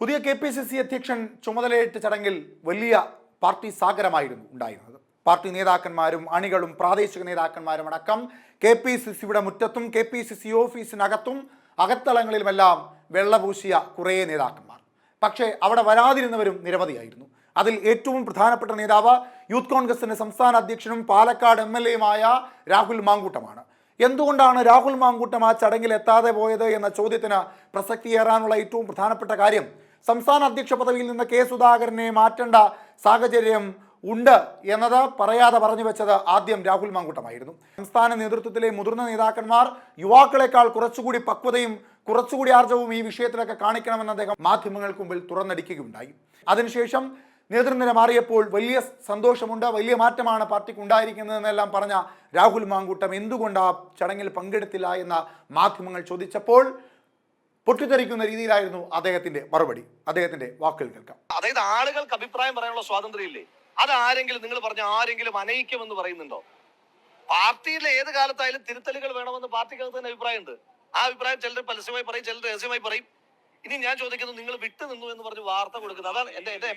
പുതിയ K P C C അധ്യക്ഷൻ ചുമതലയേറ്റ ചടങ്ങിൽ വലിയ പാർട്ടി സാഗരമായിരുന്നു ഉണ്ടായിരുന്നത്. പാർട്ടി നേതാക്കന്മാരും അണികളും പ്രാദേശിക നേതാക്കന്മാരും അടക്കം കെ പി സി സിയുടെ മുറ്റത്തും കെ പി സി സി ഓഫീസിനകത്തും അകത്തളങ്ങളിലുമെല്ലാം വെള്ളപൂശിയ കുറേ നേതാക്കന്മാർ. പക്ഷേ അവിടെ വരാതിരുന്നവരും നിരവധിയായിരുന്നു. അതിൽ ഏറ്റവും പ്രധാനപ്പെട്ട നേതാവ് യൂത്ത് കോൺഗ്രസിന്റെ സംസ്ഥാന അധ്യക്ഷനും പാലക്കാട് എം എൽ എയുമായ രാഹുൽ മാങ്കൂട്ടമാണ്. എന്തുകൊണ്ടാണ് രാഹുൽ മാങ്കൂട്ടം ആ ചടങ്ങിൽ എത്താതെ പോയത് എന്ന ചോദ്യത്തിന് പ്രസക്തിയേറാനുള്ള ഏറ്റവും പ്രധാനപ്പെട്ട കാര്യം സംസ്ഥാന അധ്യക്ഷ പദവിയിൽ നിന്ന് കെ സുധാകരനെ മാറ്റേണ്ട സാഹചര്യം ഉണ്ട് എന്നത് പറയാതെ പറഞ്ഞു വെച്ചത് ആദ്യം രാഹുൽ മാങ്കൂട്ടമായിരുന്നു. സംസ്ഥാന നേതൃത്വത്തിലെ മുതിർന്ന നേതാക്കന്മാർ യുവാക്കളെക്കാൾ കുറച്ചുകൂടി പക്വതയും കുറച്ചുകൂടി ആർജവും ഈ വിഷയത്തിലൊക്കെ കാണിക്കണമെന്ന് അദ്ദേഹം മാധ്യമങ്ങൾക്ക് മുമ്പിൽ തുറന്നടിക്കുകയുണ്ടായി. അതിനുശേഷം നേതൃനിര മാറിയപ്പോൾ വലിയ സന്തോഷമുണ്ട് വലിയ മാറ്റമാണ് പാർട്ടിക്ക് ഉണ്ടായിരിക്കുന്നതെന്നെല്ലാം പറഞ്ഞ രാഹുൽ മാങ്കൂട്ടം എന്തുകൊണ്ട് ആ ചടങ്ങിൽ പങ്കെടുത്തില്ല എന്ന മാധ്യമങ്ങൾ ചോദിച്ചപ്പോൾ പൊട്ടിത്തെറിക്കുന്ന രീതിയിലായിരുന്നു അദ്ദേഹത്തിന്റെ മറുപടി. അദ്ദേഹത്തിന്റെ വാക്കുകൾ കേൾക്കാം. അതായത് ആളുകൾക്ക് അഭിപ്രായം പറയാനുള്ള സ്വാതന്ത്ര്യം ഇല്ലേ അത് ആരെങ്കിലും നിങ്ങൾ പറഞ്ഞ ആരെങ്കിലും അനയിക്കുമെന്ന് പറയുന്നുണ്ടോ? പാർട്ടിയിലെ ഏത് കാലത്തായാലും തിരുത്തലുകൾ വേണമെന്ന് പാർട്ടിക്കകത്ത് തന്നെ അഭിപ്രായമുണ്ട്. ആ അഭിപ്രായം ചിലർ പരസ്യമായി പറയും ചിലർ രഹസ്യമായി പറയും. ഇനി ഞാൻ ചോദിക്കുന്നത് നിങ്ങൾ വിട്ടു നിന്നു എന്ന് പറഞ്ഞ് വാർത്ത കൊടുക്കുന്നത് അതാണ് എന്റെ എന്റെ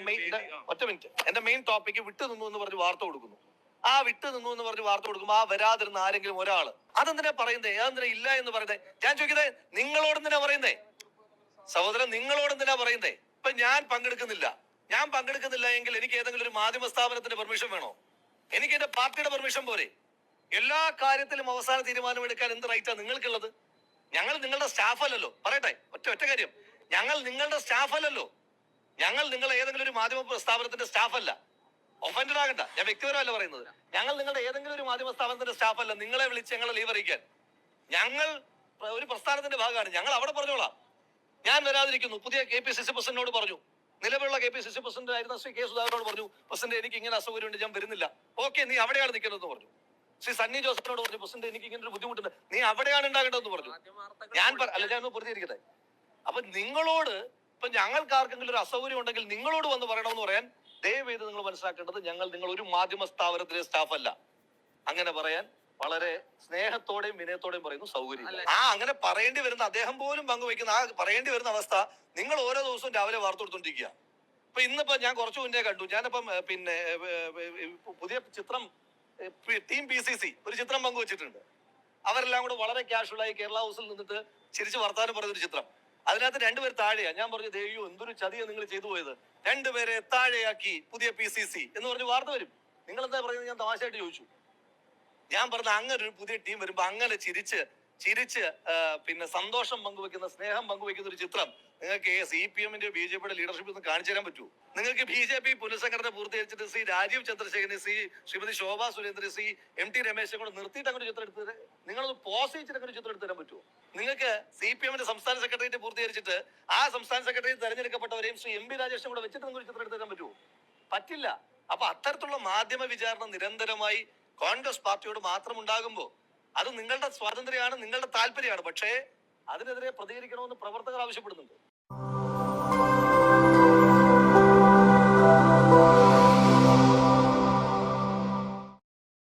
ഒറ്റ മിനിറ്റ് എന്റെ മെയിൻ ടോപ്പിക്ക് വിട്ടു നിന്നു എന്ന് പറഞ്ഞ് വാർത്ത കൊടുക്കുന്നു. ആ വിട്ടു നിന്നു എന്ന് പറഞ്ഞ് വാർത്ത കൊടുക്കുമ്പോൾ ആ വരാതിരുന്ന ആരെങ്കിലും ഒരാൾ അതെന്തിനാ പറയുന്നേ? അതെന്തിനാ ഇല്ല എന്ന് പറയുന്നേ? ഞാൻ ചോദിക്കുന്നത് നിങ്ങളോട് എന്തിനാ പറയുന്നേ? സഹോദരൻ നിങ്ങളോട് എന്തിനാ പറയുന്നേ? ഇപ്പൊ ഞാൻ പങ്കെടുക്കുന്നില്ല. ഞാൻ പങ്കെടുക്കുന്നില്ല എങ്കിൽ എനിക്ക് ഏതെങ്കിലും ഒരു മാധ്യമ സ്ഥാപനത്തിന്റെ പെർമിഷൻ വേണോ? എനിക്ക് എന്റെ പാർട്ടിയുടെ പെർമിഷൻ പോരെ? എല്ലാ കാര്യത്തിലും അവസാന തീരുമാനം എടുക്കാൻ എന്ത് റൈറ്റാ നിങ്ങൾക്കുള്ളത്? ഞങ്ങൾ നിങ്ങളുടെ സ്റ്റാഫ് അല്ലല്ലോ. പറയട്ടെ ഒറ്റ ഒറ്റ കാര്യം. ഞങ്ങൾ നിങ്ങളുടെ സ്റ്റാഫ് അല്ലല്ലോ. ഞങ്ങൾ നിങ്ങൾ ഏതെങ്കിലും ഒരു മാധ്യമ സ്ഥാപനത്തിന്റെ സ്റ്റാഫ് അല്ല. ഒഫൻഡഡ് ആകണ്ട. ഞാൻ വ്യക്തിപരമല്ല പറയുന്നത്. ഞങ്ങൾ നിങ്ങളുടെ ഏതെങ്കിലും ഒരു മാധ്യമ സ്ഥാപനത്തിന്റെ സ്റ്റാഫ് അല്ല നിങ്ങളെ വിളിച്ച് ഞങ്ങളെ ലീവ് അറിയിക്കാൻ ഞങ്ങൾ ഒരു പ്രസ്ഥാനത്തിന്റെ ഭാഗമാണ്. ഞങ്ങൾ അവിടെ പറഞ്ഞോളാം. ഞാൻ വരാതിരിക്കുന്നു. പുതിയ കെ പി സി സി പ്രസിഡന്റിനോട് പറഞ്ഞു. നിലവിലുള്ള K P C C president ആയിരുന്ന ശ്രീ കെ സുധാകരനോട് പറഞ്ഞു പ്രസിഡന്റ് എനിക്ക് ഇങ്ങനെ അസൗകര്യമുണ്ട് ഞാൻ വരുന്നില്ല. ഓക്കെ നീ അവിടെയാണ് നിൽക്കുന്നതെന്ന് പറഞ്ഞു. ശ്രീ സണ്ണി ജോസഫിനോട് പറഞ്ഞു പ്രസിഡന്റ് എനിക്ക് ഇങ്ങനെ ഒരു ബുദ്ധിമുട്ടുണ്ട്. നീ അവിടെയാണ് ഉണ്ടാകേണ്ടതെന്ന് പറഞ്ഞു. ഞാൻ അല്ല ഞാൻ ഒന്ന് അപ്പൊ നിങ്ങളോട് ഇപ്പൊ ഞങ്ങൾക്ക് ആർക്കെങ്കിലും ഒരു അസൗകര്യം ഉണ്ടെങ്കിൽ നിങ്ങളോട് വന്ന് പറയണമെന്ന് പറയാൻ ദയവ് ചെയ്ത് നിങ്ങൾ മനസ്സിലാക്കേണ്ടത് ഞങ്ങൾ നിങ്ങൾ ഒരു മാധ്യമ സ്ഥാപനത്തിലെ സ്റ്റാഫ് അല്ല. അങ്ങനെ പറയാൻ വളരെ സ്നേഹത്തോടെയും വിനയത്തോടെയും പറയുന്നു സൗകര്യം ആ അങ്ങനെ പറയേണ്ടി വരുന്ന അദ്ദേഹം പോലും പങ്കുവയ്ക്കുന്ന ആ പറയേണ്ടി വരുന്ന അവസ്ഥ നിങ്ങൾ ഓരോ ദിവസവും രാവിലെ വാർത്ത കൊടുത്തോണ്ടിരിക്കുക. ഇപ്പൊ ഇന്നിപ്പോ ഞാൻ കുറച്ചു മുന്നേ കണ്ടു. ഞാനിപ്പം പിന്നെ പുതിയ ചിത്രം ടീം പി സി സി ഒരു ചിത്രം പങ്കുവച്ചിട്ടുണ്ട്. അവരെല്ലാം കൂടെ വളരെ കാഷ്വലായി കേരള ഹൗസിൽ നിന്നിട്ട് ചിരിച്ച് വർത്താനം പറഞ്ഞൊരു ചിത്രം. അതിനകത്ത് രണ്ടുപേർ താഴെയാ. ഞാൻ പറഞ്ഞു ദേവിയോ എന്തൊരു ചതിയാ നിങ്ങൾ ചെയ്തു പോയത്. രണ്ടുപേരെ താഴെയാക്കി പുതിയ പി സി സി എന്ന് പറഞ്ഞ് വാർത്ത വരും. നിങ്ങൾ എന്താ പറയുന്നത്? ഞാൻ തമാശയായിട്ട് ചോദിച്ചു. ഞാൻ പറഞ്ഞ അങ്ങനെ ഒരു പുതിയ ടീം വരുമ്പോ അങ്ങനെ ചിരിച്ച് ചിരിച്ച് പിന്നെ സന്തോഷം പങ്കുവെക്കുന്ന സ്നേഹം പങ്കുവെക്കുന്ന ഒരു ചിത്രം നിങ്ങൾക്ക് സി പി എമ്മിന്റെ ബി ജെ പിയുടെ ലീഡർഷിപ്പ് ഒന്ന് കാണിച്ചു തരാൻ പറ്റുമോ? നിങ്ങൾക്ക് ബി ജെ പി പുനഃസംഘടന പൂർത്തീകരിച്ചിട്ട് C Rajeev Chandrasekharan C Shrimati Shobha Surendran C M T Ramesh കൂടെ നിർത്തിയിട്ട് അങ്ങനെ ചിത്രം എടുത്തത്. നിങ്ങളൊന്ന് പോസ് ചെയ്തിട്ട് അങ്ങനെ ചിത്രം എടുത്ത് നിങ്ങൾക്ക് സി പി എമ്മിന്റെ സംസ്ഥാന സെക്രട്ടേറിയറ്റ് പൂർത്തീകരിച്ചിട്ട് ആ സംസ്ഥാന സെക്രട്ടറി തെരഞ്ഞെടുക്കപ്പെട്ടവരെയും ശ്രീ എം പി രാജേഷും കൂടെ വെച്ചിട്ട് ഒരു ചിത്രം എടുത്ത് തരാൻ പറ്റുമോ? പറ്റില്ല. അപ്പൊ അത്തരത്തിലുള്ള മാധ്യമ വിചാരണ നിരന്തരമായി കോൺഗ്രസ് പാർട്ടിയോട് മാത്രം ഉണ്ടാകുമ്പോൾ അത് നിങ്ങളുടെ സ്വാതന്ത്ര്യമാണ് നിങ്ങളുടെ താല്പര്യമാണ്. പക്ഷേ അതിനെതിരെ പ്രതികരിക്കണമെന്ന് പ്രവർത്തകർ ആവശ്യപ്പെടുന്നുണ്ട്.